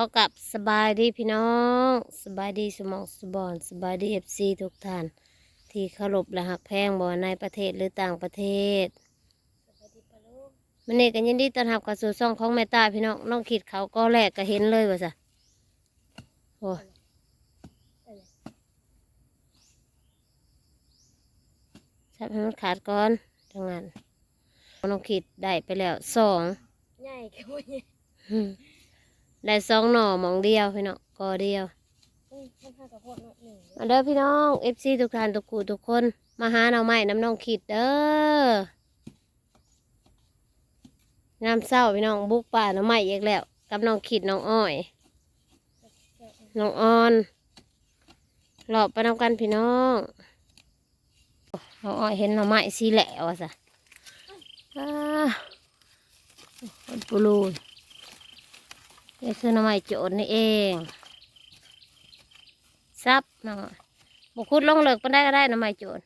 พอกับสบายดีพี่น้องสบายดีสมองสบอนสบายดีเอฟซีทุกท่านที่เคารพและหักแพงบ่ในประเทศหรือต่างประเทศมันนี่กันยินดีต้อนรับกับสู่ช่องของแม่ตาพี่น้องน้องขีดเขาก็แรกก็เห็นเลยว่าซะโอ้ยชับให้มันขาดก่อนจังนั้นน้องขีดได้ไปแล้วสองใหญ่แค่ว่าใหญ่อืม ได้สองหน่อหมองเดียวพี่น้องกอเดียวอืมมันพากับพวกน้อยหนึ่งมาเด้อพี่น้องเอฟซีทุกท่านทุกคู่ทุกคน มาหาเราใหม่น้ำน้องขีดเด้อน้ำเศร้าพี่น้องบุกป่าน้ำใหม่อีกแล้วกับน้องขีดน้องอ้อยน้องออนหลอบไปนำกันพี่น้องน้องอ้อยเห็นหน่อไม้สีแหลวอะสะอ้าคนปูรูน นี่คือหน่อไม้โจรนี่เองซับน้องอ้อยบุคุดลงเลิกก็ได้ก็ได้หน่อไม้โจร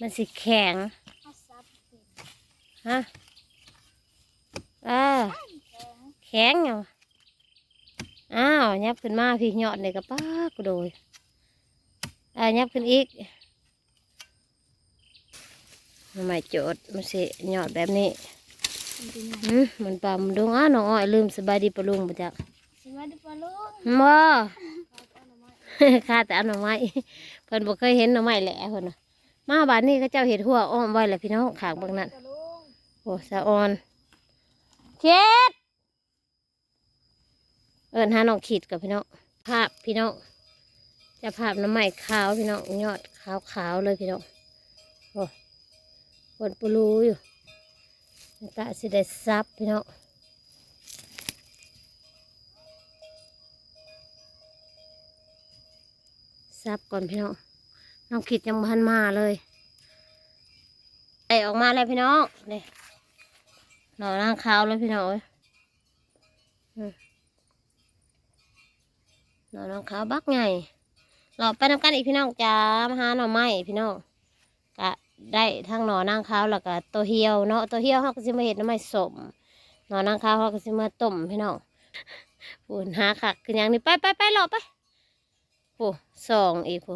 มันสิแข็งข้าวซับเป็นฮะอ่าแข็งแข็งอยู่อ้าวยับขึ้นมาพี่ยอดเลยกับป้ากูโดยอ่ายับขึ้นอีกทำไมโจดมันสิยอดแบบนี้มันเป็นไง อืมมันปลามันดงอ้าน้องอ้อยลืมสบายดีปะลุงปะจ๊ะสวัสดีปลาลุงบ่ข้าวต้นไม้ข้าแต่เอาหน่อไม้เพิ่นบ่เคยเห็นหน่อไม้แหละเพิ่นน่ะมาบ้านนี้เขาเจ้าเห็ดหัวอ้อมไว้แหละพี่น้องขางเบางนั้นปลาลุงโอ้สะออนเช็ดเอินหาน้องขีดกับพี่น้องภาพพี่น้องจะภาพน้ำใหม่ขาวพี่น้องยอดขาวขาวๆเลยพี่น้องโอ้บนปูรูอยู่ ตาสิได้ซับพี่น้องซับก่อนพี่น้องน้องขีดยังพันมาเลยไอออกมาแล้วพี่น้องนี่หน่อร่างขาวเลยพี่น้องเอ้ยอืมหน่อร่างขาวบักไงหล่อไปน้ำกันอีกพี่น้องจ้ามาหาหน่อไม้พี่น้องก็ ได้ทั้งหนอนางข้าวแล้วก็ตัวเหี่ยวเนาะตัวเหี่ยวเขาก็จะมาเห็ดน่อไม้สมหนอนางข้าวเขาก็จะมาต้มพี่น้องปูนหาขักคือย่างนี้ไปไปไปหลอไปปูสองอีกปู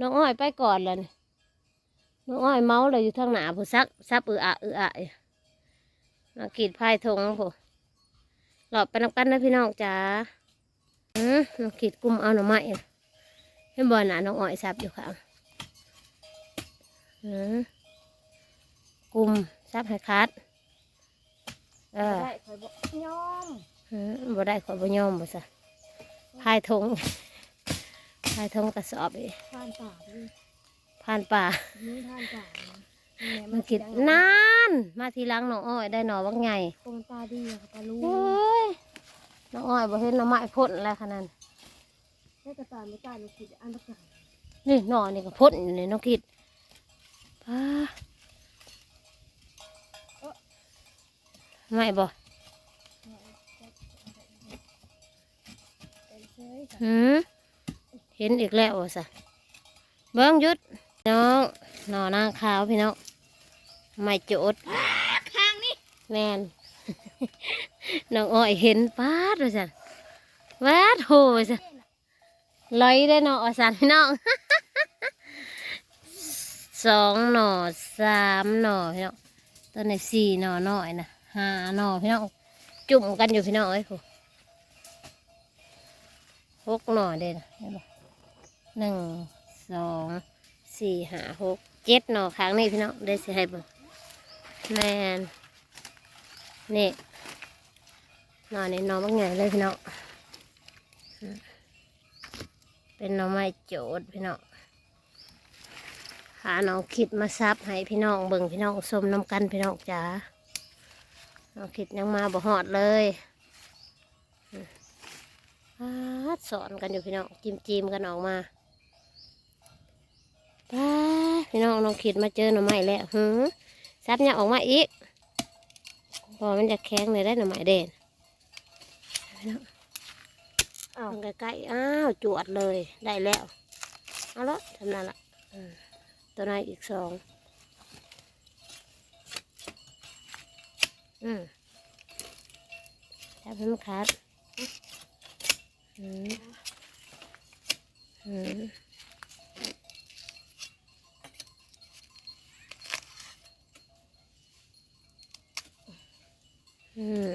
น้องอ้อยไปก่อนเลยน้องอ้อยเมาเลยอยู่ทางหนาผู้ซักซับอืออะอืออะอยู่มากรีดพายทงผู้หลอไปนำกันนะพี่น้องจ้าอืมน้องกรีดกลุ่มเอาหน่อไม้เห็นบ่หนาน้องอ้อยซับอยู่ค่ะ กลุ่มซับให้คัดเออได้คอยบอกยอมอืมบ่ได้ขอยบ่ยอมบ่ซะพายทงพายทงกระสอบอีกทานป่าดิผ่านป่านี่ทานป่านี่มันกินนาน มาทีหลังน้องอ้อยได้หน่อวักใหญ่โคนตาดีอะค่ะปลาลุงโอ้ยน้องอ้อยบ่เห็นหน่อไม้พ่นแล้วขนาดนั้นได้กระตายไม่ตายลูกคิดอันตรายนี่หน่อนี่ก็พ่นอยู่ในน้องคิดป้า ไม่บ่เป็นเชยหืมเห็นอีกแล้วว่ะสะเบิ้งหยุดน้องหน่อนางขาวพี่น้องไม่โจดข้างนี่แม่นน้องอ้อยเห็นป้าดว่าสันวาดโหว่าสันลอยได้เนาะว่าสันพี่น้อง สองหน่อสามหน่อพี่น้องตอนนี้สี่หน่อหน้อยนะห้าหน่อพี่น้องจุ่มกันอยู่พี่น้องเอ้ยโหหกหน่อเด่นะหนบ่หนึ่งสองสี่ห้าหกเจ็ดหน่อครั้งนี้พี่น้องได้สิให้เบิ่งแมนนี่หน่อนี่หน่อมักใหญ่เลยพี่น้องเป็นหน่อไม้โจดพี่น้อง หาน้องคิดมาซับให้พี่น้องเบิ่งพี่น้องสมน้ำกันพี่น้องจ๋าน้องคิดยังมาบ่หอดเลยอืมป๊าสอนกันอยู่พี่น้องจิมจิมกันออกมาป๊าพี่น้องน้องคิดมาเจอหน่อไม้แล้วหือซับเนี่ยออกมาอีกพอมันจะแข็งเลยได้หน่อไม้เด่นพี่น้องอ้าใกล้ๆอ้าวจวดเลยได้แล้วเอาละทำนั่นละ ตัวนายอีกสองอืมแจับพิ่มคันขาดอืมอืม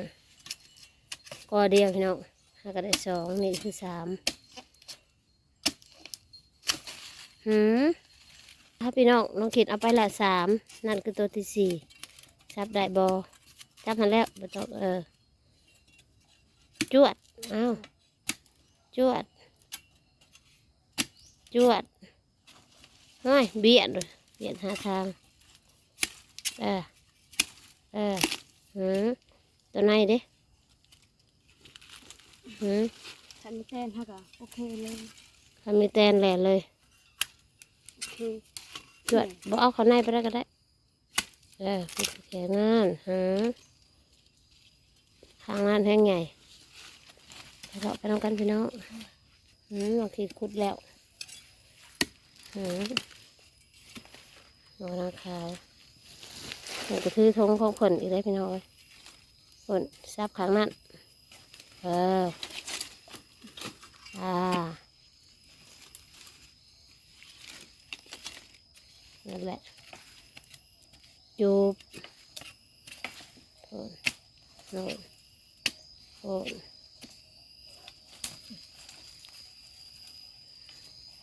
ก็เดียวพี่น้องหากได้สองนี่คือสามหืม ถ้าพี่น้องน้องคิดเอาไปละสามนั่นคือตัวที่สี่จับได้บอจับมาแล้วบ่ต้องเออจวดอ้าวจวด จวดเฮ้ยเบียดเลยเบียดหาทางเออเออหืมตัวไหนเด้หืมฉันไม่แต้นฮะกะโอเคเลยทำมีแตนแหล่เลยโอเค จวดบ่เอาเขาในไปได้ก็ได้เออแค่นั้นหืมข้างนั้นแห้งใหญ่ไปเลาะไปน้ำกันพี่น้องหืมเราขีดคุดแล้วหืมโอ้นาขาวนี่ก็คือทงของคนอีกได้วพี่น้องเอ้ยคนซับข้างนั้น เออ อ่า นั่นแหละจูบโอนโน่นโอน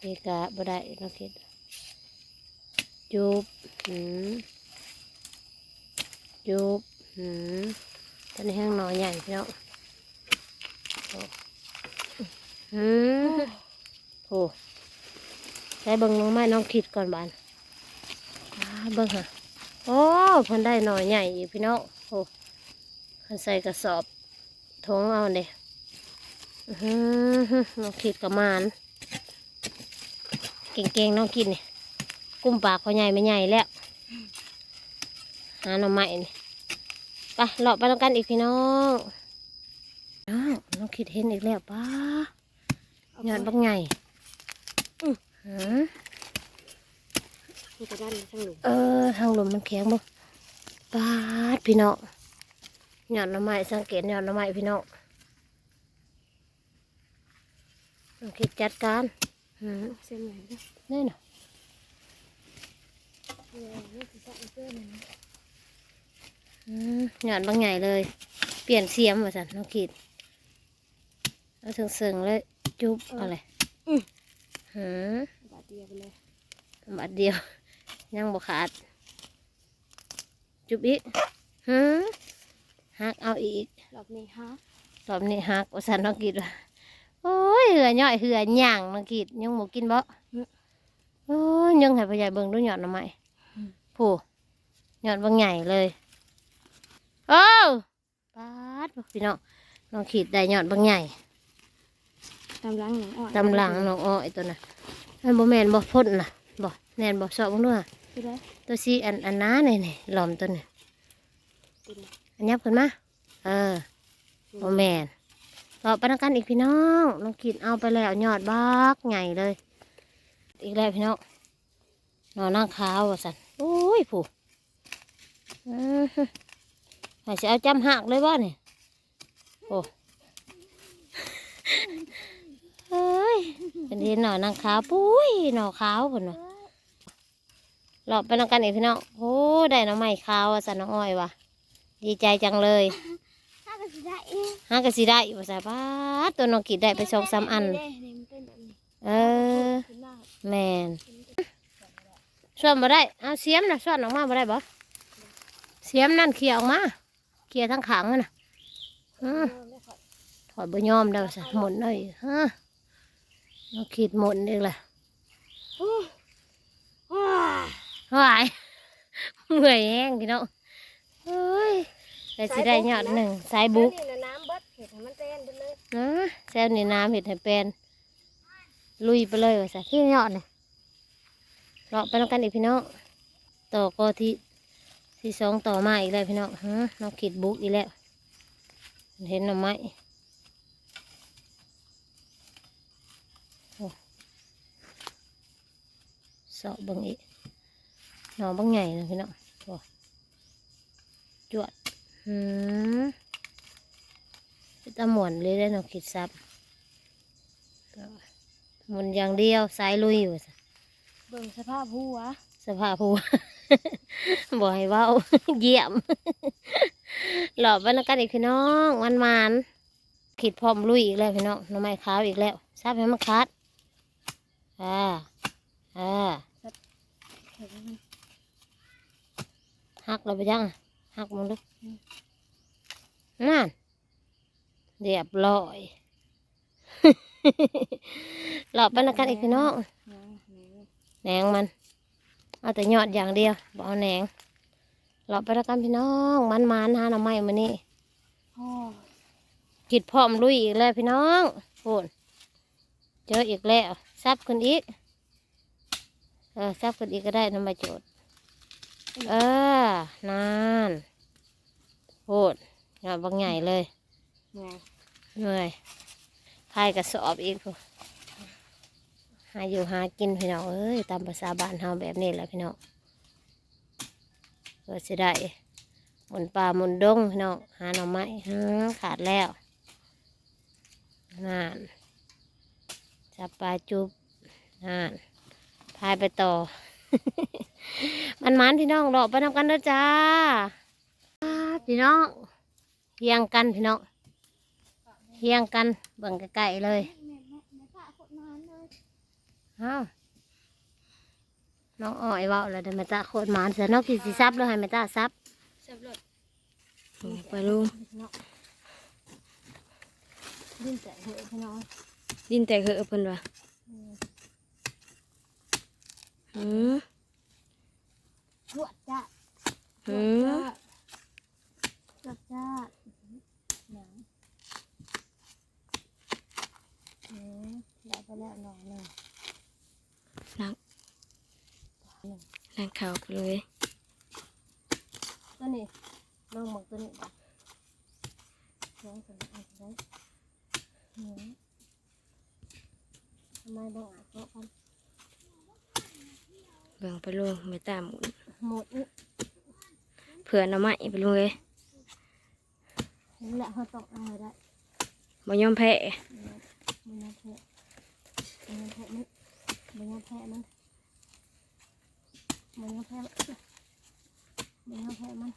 เอกะบ่ได้เนาะคิดจูบหืมจูบหืมตอนนี้แห้งหนอนใหญ่พี่น้องหืมโอ้ใช้เบิ่งน้องไม้น้องคิดก่อนบาน เบิ่งค่ะโอ้เพิ่นได้หน่อยใหญ่อีกพี่น้องโอ้เพิ่นใส่กระสอบทงเอาเด้อื้อหือน้องคิดกับมานเก่งๆน้องกินนี่กุ้มปากเขาใหญ่ไม่ใหญ่แล้วหาหน่อไม้นี่ไปเลาะไปแล้วกันอีกพี่น้องน้องน้องคิดเห็นอีกแล้วป้าหยอดบักใหญ่อื้อหือ มีกระด้านช่างหลุมเออทางลมมันแข็งบ่ปาดพี่น้องหย่อนหน้ำไม้สังเกตหย่อนหน้ำไม้พี่น้องโอเคจัดการอืมเส้นไหนนะแน่นอนเออนี่คือสั่งเสื้อมันนะอืมหย่อนบางใหญ่เลย เปลี่ยนเสียมว่าสันน้องขีดเอาเสิงๆเลยจุ๊บเอาเลยหืมบาทเดียวไปเลยบาทเดียว ยังบ่ขาด จุ๊บอีกหืมหักเอาอีกรอบนี้ฮะรอบนี้หักว่าสันน้องกิดว่าโอ้ยเหือย่อยเหือหย่างน้องกิดยังหมูกินบ่โอ้ยยังให้พ่อใหญ่เบิ่งดูหยอดหน่อไม้ผู้หยอดบางใหญ่เลยโอ้ปาดพี่น้องน้องขีดได้หยอดบางใหญ่ตำลังหนังอ่อนตำหลังน้องอ้อยตัวน่ะอันบ่แม่นบ่พ่นน่ะบ่แม่นบ่สอบบ่ด้วยคือได้ ตัวสีอันอันน้านี่นี่หลอมตัวนี่กินอันยับขึ้นมาเออโอแมนรอไปนักกันอีกพี่น้องน้องกินเอาไปแล้วยอดบักใหญ่เลย อีกแล้วพี่น้องนอนนั่งขาวว่าสันโอ้ยผู้อือฮึใหาจะเอาจำหักเลยบ่เนี่ยโอ้เฮ้ยเป็นทีหน่อนั่งขาวปุ้ยหน่อขาวพุ่นว่ะ รอไปนักกันอีกพี่น้องโอ้ได้น้องใหม่ขาวว่าสันน้องอ้อยว่ะ ดีใจจังเลยถ้าก็สิได้เองหากะสิได้อยู่ภาษาบ้าตัวน้องกิดได้ไปสองสามอัน เออแมนส่วนมาได้เอาเสียมนะส่วนออกมาบ่ได้บ่เสียมนั่นเคลียออกมาเคลียทั้งขางนั่นนะถอดบยอมได้ภาษาหมดเลยฮะน้องขีดหมดนี่แหละ หวายเมื่อยแห้งพี่น้องเฮ้ยแต่สิได้ยอดหนึ่งสายบุกนี่นะน้ำเบิดเห็ดให้มันเต้นไปเลยนะแซวในน้ำเห็ดให้เป็นลุยไปเลยว่าซะที่ยอดเนี่ยเลาะไปแล้วกันอีกพี่น้องต่อก็ที่ที่สองต่อมาอีกแล้วพี่น้องฮะน้องขีดบุกอีกแล้ว เห็นหน่อไม้โอ้เสาะเบังอีกห น่อบังใหญ่นะพี่น้องโอ้จวดหืมเป็นตะหมวนเลยได้หนอคิดซับหมุนอย่างเดียวสายลุยอยู่ซะเบิ่งสภาพหัวสภาพหัวบอกให้เว้าเยี่ยม หลอบไปนักกันอีกพี่น้องวันมานขีดพร้อมลุยอีกแล้วพี่น้องหน้ำไม้ขาวอีกแล้วซับให้มันขาดอ่าอ่าเห็ดให้มันหักเราไปยังอะหักมึงดูนั่นเรียบร้อยหลอบไปนักกันอีกพี่น้องหนังแหนงแหนงมัน เอาแต่ยอดอย่างเดียวบ่เอาแหนงหลอบไปนักกันพี่น้องมันมันๆหาหน้ำไม้มานี่พ่อกิดพร้อมลุยอีกแล้วพี่น้องโอนเจออีกแล้วซับขึ้นอีก เออซับขึ้นอีกก็ได้ทำไมโจทย์เออ นานโอดยอดบางใหญ่เลยแหนงเหนื่อยพายกระสอบอีกพู้หาอยู่หากินพี่น้องเอ้ยตามภาษาบ้านเฮาแบบนี้แหละพี่น้องก็สิได้หมุนป่าหมุนดงพี่น้องหาหน่อไม้หาขาดแล้วนั่นจับปลาจุบนั่นพายไปต่อ มันมันพี่น้องดอกไปนำกันเด้อจ้าพี่น้องเฮียงกันพี่น้องเฮียงกันเบิ่งใกล้ๆเลยแม่แม่แม่ป้าโคตรนานเลยอ้าวน้องอ้อยเว่าแล้วเดี๋ยวแม่ตาโคตรหมานเสียน้องกินสีซับเลยให้แม่ตาซับเสียบรถไปลุงดิ้นแต่เหอะพี่น้องดินแตกเหอะเพิ่นว่ะ หืมจวดจ้าหืมจวดจ้าหนังเออได้ไปแล้วหน่อยหนึ่งนั่งข่าไปเลยตัวนี้ลองบอกตัวนี้บ่น้องสนใจได้ทำไมบ้างอะเพราะกัน เบิ่งไปลุงไม่ตามหมุนหมดนี่เผื่อหน้ำไม้ไปลุงเลยนี่แหละเขาต้องเอาให้ได้บ่ยอมแพ้มันยังแพ้มันยังแพ้มันมันยังแพ้มันมันยังแพ้มันมันยังแพ้มัน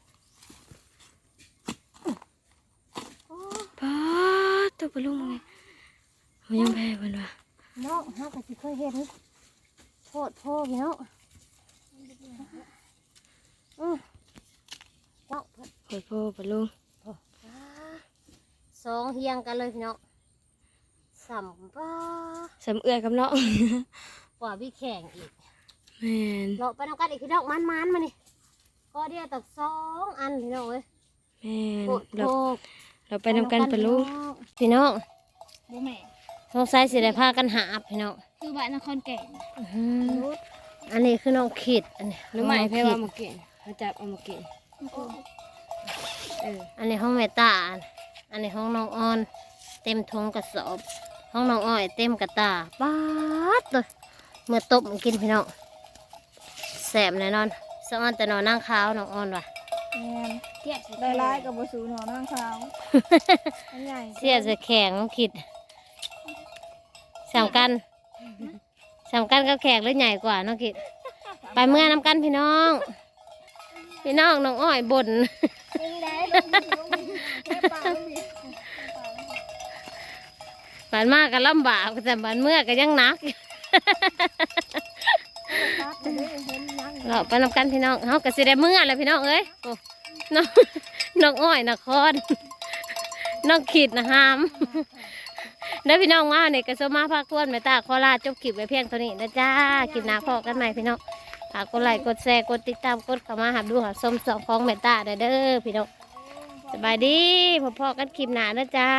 ป้าดตัวไปลุงเลยบ่ยอมแพ้เพิ่นว่าเนาะฮะก็สิเคยเห็นโทษพ่อพี่เนาะ อือเนาะโคตรพ่อไปลุงสองเฮียงกันเลยพี่เนาะสัมป้าสำเอื้อกับน้องกว่าพี่แข่งอีกแม่นเราไปทำกันอีกพี่น้องมันมันๆมานี่ก็เดียวตักสองอันพี่น้องเอ้ยแม่นโคตรเราโคตรเราไปนำกันไปลุงพี่น้องบ่แม่สงสัยสิได้พากันหาพี่น้องคือบ้านนครแก่นอื้อหืออันนี้คือน้องขีดอันนี้หรือไม่น้องแพ้ขีว่าดมาเก่ง มาจับเอามาเก่งเอออันนี้ห้องเมตาอันอันนี้ห้องน้องออน เต็มทงกระสอบ ห้องน้องอ้อยเต็มกระตาป๊าดเลยเมื่อตบกินพี่น้องแสบแน่นอนสะออนแต่นอนนั่งขาวน้องออนว่ะแม่นเทียบได้ร้ายกับบสูหนอนนั่งขาวอันใหญ่เสียจะแข็งน้องขีดสามกันสามกันก็แข็งหรือใหญ่กว่าน้องขีดไปเมื่อนำกันพี่น้อง พี่น้องน้องอ้อยบ่นเป็นไงแค่ปลาไม่มีบานมากก็ลำบากแต่บานเมื่อก็ยังนักเลยเห็นยังเราไปนำกันพี่น้องเฮาก็สิได้เมื่อแล้วพี่น้องเอ้ยน้องน้องอ้อยนะครน้องขีดนะฮามเด้อพี่น้องว่าเนี่ยกระสมาภาคทวนแม่ตาขอลาจบคลิปไว้เพียงเท่านี้นะจ้าคลิปหน้าพอกันใหม่พี่น้อง ฝากกดไลค์กดแชร์กดติดตามกดเข้ามาหาดูหาชมสองของแม่ตาเด้อพี่น้องสบายดีพบพอกันคลิปหน้านะจ้า